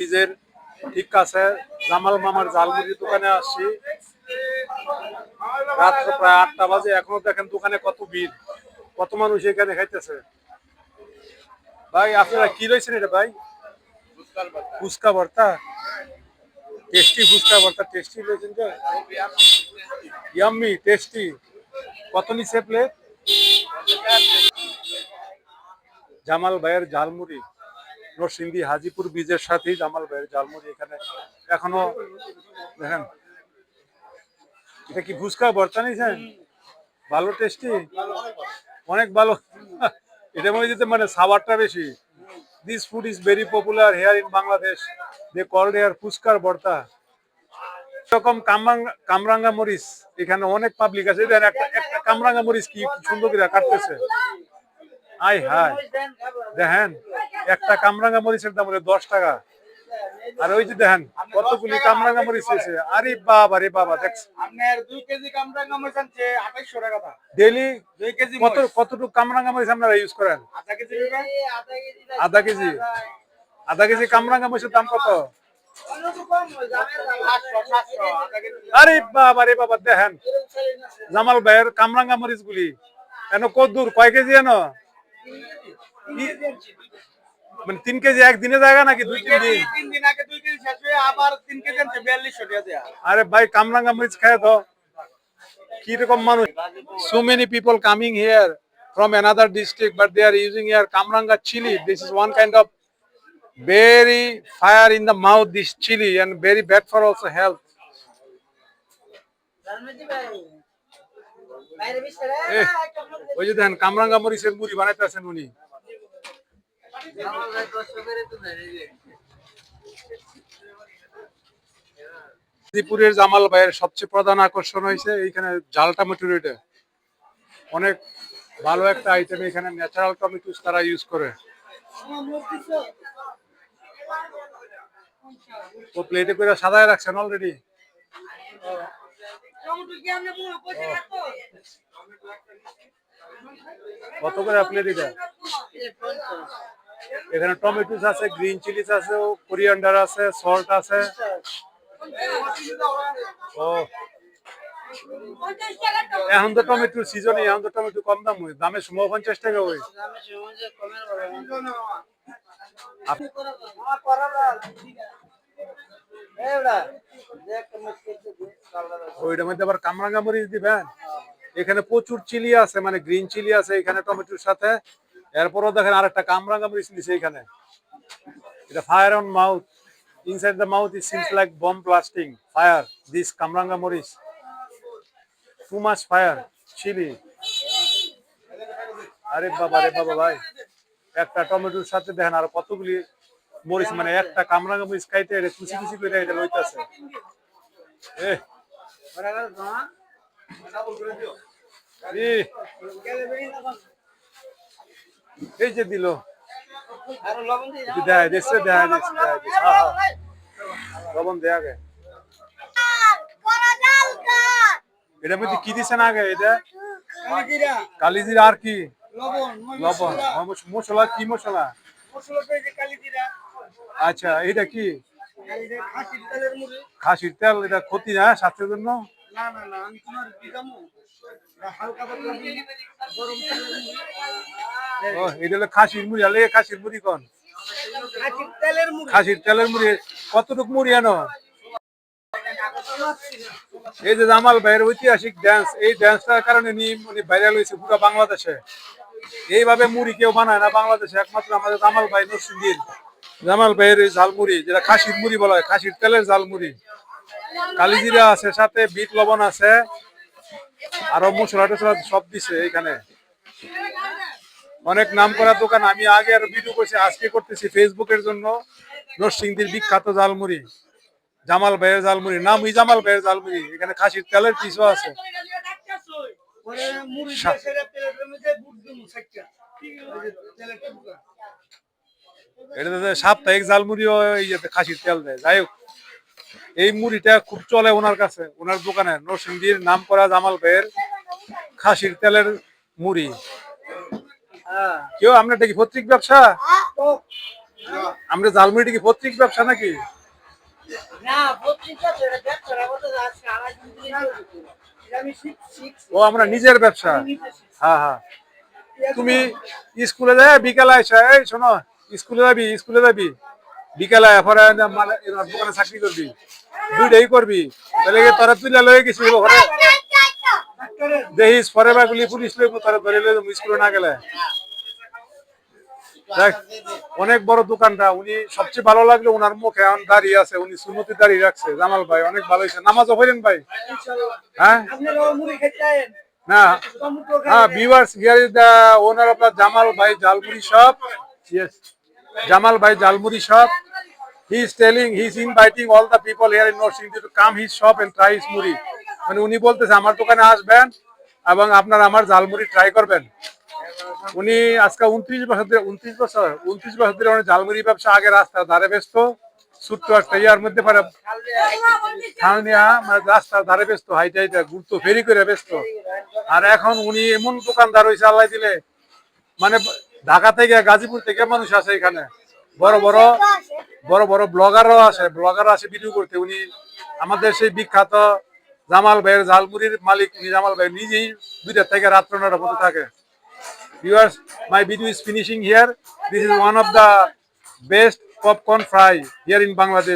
নিজের ঠিক কাছে জামাল মামার জালমুড়ি দোকানে আসছি। রাত্র প্রায় আটটা বাজে এখনও দেখেন দোকানে কত ভিড়। কত মানুষ এখানে খাইতেছে। ভাই আপনারা কি রয়েছেন এটা ভাই? ফুচকা ভর্তা? টেস্টি ফুচকা ভর্তা টেস্টি রয়েছেন যে? Yummy tasty. কত নিচে প্লেট? জামাল ভাইয়ের ঝালমুড়ি। নরসিংদী হাজিপুর ব্রিজের সাথেই জামাল ভাইয়ের ঝালমুড়ি এখানে। এখনও দেখেন, এটা কি ফুচকা ভর্তা নিয়েছেন ভালো টেস্টি অনেক ভালো। এটার মধ্যে যেতে মানে সাবারটা বেশি। This food is very popular here in Bangladesh they called here ফুচকার ভর্তা এরকম কামরাঙ্গা কামরাঙ্গা মরিচ, এখানে অনেক পাবলিক আছে। একটা একটা কামরাঙ্গা মরিচ কি সুন্দর করে কাটতেছে। আই হাই দেখেন একটা কামরাঙ্গা মরিচের দাম হলো দশ টাকা। আর ওই যে দেখেন কতগুলি কামরাঙ্গা মরিচ হয়েছে আরে বাবা রে বাবা দেখ। আপনার দুই কেজি কামরাঙ্গা মরিচ আনছে আঠাইশশো টাকা দাম। ডেলি দুই কেজি কত কতটুকু কামরাঙ্গা মরিচ আপনারা ইউজ করেন? আধা কেজি? আধা কেজি আধা কেজি। কামরাঙ্গা মরিচের দাম কত। আরে বাবা রে বাবা দেখেন। জামাল ভাইয়ের কামরাঙ্গা মরিচ গুলি এন কত দূর? কয় কেজি এন? মানে তিন কেজি একদিনে জায়গা নাকি দুই তিন দিন তিন দিন আগে দুই কেজি শেষ হয়ে আবার তিন কেজি আনছে বিয়াল্লিশশো টাকা আরে ভাই কামরাঙ্গা মরিচ খায় তো কি রকম মানুষ so many people coming here from another district but they are using here kamranga chili this is one kind of very fire in the mouth this chili and very bad for also health Eh, ওই যে দেখেন কামরাঙ্গা মরিচের মুড়ি বানাইতেছেন উনি ত্রিপুরের জামাল ভাইয়ের সবচেয়ে প্রধান আকর্ষণ হয়েছে, এইখানে ঝাল টমেটোর অনেক ভালো একটা আইটেম এখানে ন্যাচারাল টমেটোস তারা ইউজ করে। ও প্লেটে করে সাদায় রাখছেন অলরেডি কত করে প্লেট এটা? এখানে টমেটোস আছে, গ্রিন চিলিস আছে, কোরিয়ান্ডার আছে, সল্ট আছে। ও। এখন তো টমেটোর সিজনে এখন তো টমেটো কম দাম হয়। দামের সময় পঞ্চাশ টাকা ওইটার মধ্যে আবার দিবেন? এখানে প্রচুর চিলি আছে মানে গ্রিন চিলি আছে, এখানে টমেটোর সাথে। এরপরও দেখেন আরেকটা কামরাঙ্গা মরিচ দিছে এখানে এটা fire on mouth inside the mouth it seems like bomb blasting fire this কামরাঙ্গা মরিচ টু মাস ফায়ার চিলি আরে বাবা রে বাবা ভাই। একটা টমেটোর সাথে দেখেন আর কতগুলি মরিচ মানে একটা কামরাঙ্গা মরিচ খাইতে এটা কুচি কুচি করে এটা লইতাছে। এ এই যে দিল। দেখছে দেয় দেখছে। হ্যাঁ, হ্যাঁ। লবণ দেয়া গে এটার মধ্যে কি দিছেন আগে এটা? কালিজিরা, আর কি? লবণ, মশলা। কি মশলা? আচ্ছা এটা কি? খাসির তেল এটা ক্ষতি না স্বাস্থ্যের জন্য? এই যে জামাল ভাইয়ের ঐতিহাসিক ডান্স এই ডান্সটার কারণে উনি ভাইরাল হয়েছে পুরো বাংলাদেশে। এইভাবে মুড়ি কেউ বানায় না বাংলাদেশে, একমাত্র আমাদের জামাল ভাই নরসিংদীর জামাল ভাইয়ের এই ঝালমুড়ি, যেটা খাসির মুড়ি বলা হয়, খাসির তেলের ঝালমুড়ি। কালিজিরা আছে, সাথে বিট লবণ আছে। আরও মশলা টসলা সব দিছে এইখানে অনেক নাম করা দোকান আমি আগে আরও ভিডিও করছি আজকে করতেছি ফেসবুকের জন্য। নরসিংদীর বিখ্যাত জালমুড়ি জামাল ভাইয়ের জালমুড়ি নামই জামাল ভাইয়ের জালমুড়ি এখানে খাসির তেলের পিসও আছে। এটাতে সাপ্তাহিক জালমুড়িও এই যে খাসির তেল দেয় যাই হোক। এই মুড়িটা খুব চলে ওনার কাছে ওনার দোকানে। নরসিংদীর নাম করা জামাল ভাইয়ের খাসির তেলের মুড়ি। কেউ আপনার কি পত্রিক ব্যবসা? আমরা জালমুড়িটা কি পত্রিক ব্যবসা নাকি? ও আমরা নিজের ব্যবসা? হ্যাঁ হ্যাঁ। তুমি স্কুলে যাই বিকালে আসা এই শোনো স্কুলে যাবি স্কুলে যাবি। বিকালে পরে না মালে এরকম দোকানে চাকরি করবি। দুইটাই করবি। দেখিস বা পুলিশ ধরে না গেলে। দেখ, অনেক বড় দোকানটা, উনি সবচেয়ে ভালো লাগল ওনার মুখে, এখন দাঁড়িয়ে আছে, উনি দাঁড়িয়ে রাখছে। জামাল ভাই, অনেক ভালো হয়েছে। পড়েন ভাই? হ্যাঁ? হ্যাঁ here is the owner of the Jamal Bhai Jalmuri shop yes Jamal Is telling he is inviting all the people here in North Sindhi to come his shop and try his muri. মানে উনি বলতেছে, আমার দোকানে আসবেন এবং আপনার আমার jhalmuri try করবেন। উনি আজকে উনত্রিশ বছর ধরে, উনত্রিশ বছর উনত্রিশ বছর ধরে উনি ঝালমুড়ি ব্যবসা আগে রাস্তার ধারে ব্যস্ত ছোট্ট একটা ইয়ার মধ্যে পারে থানিয়া মানে রাস্তার ধারে ব্যস্ত, হাইটে হাইটে ঘুরতো, ফেরি করে ব্যস্ত। আর এখন উনি এমন দোকানদার হয়েছে আল্লাহ দিলে মানে ঢাকা থেকে গাজীপুর থেকে মানুষ আসে এখানে। বড় বড় বড় বড় ব্লগারও আছে ব্লগার আছে ভিডিও করতে। উনি আমাদের সেই বিখ্যাত জামাল ভাইয়ের ঝালমুড়ির মালিক, উনি জামাল ভাই নিজেই দুইটা থেকে রাত্র নটা থাকে। Viewers my video is finishing here this is one of the best popcorn fry here in bangladesh.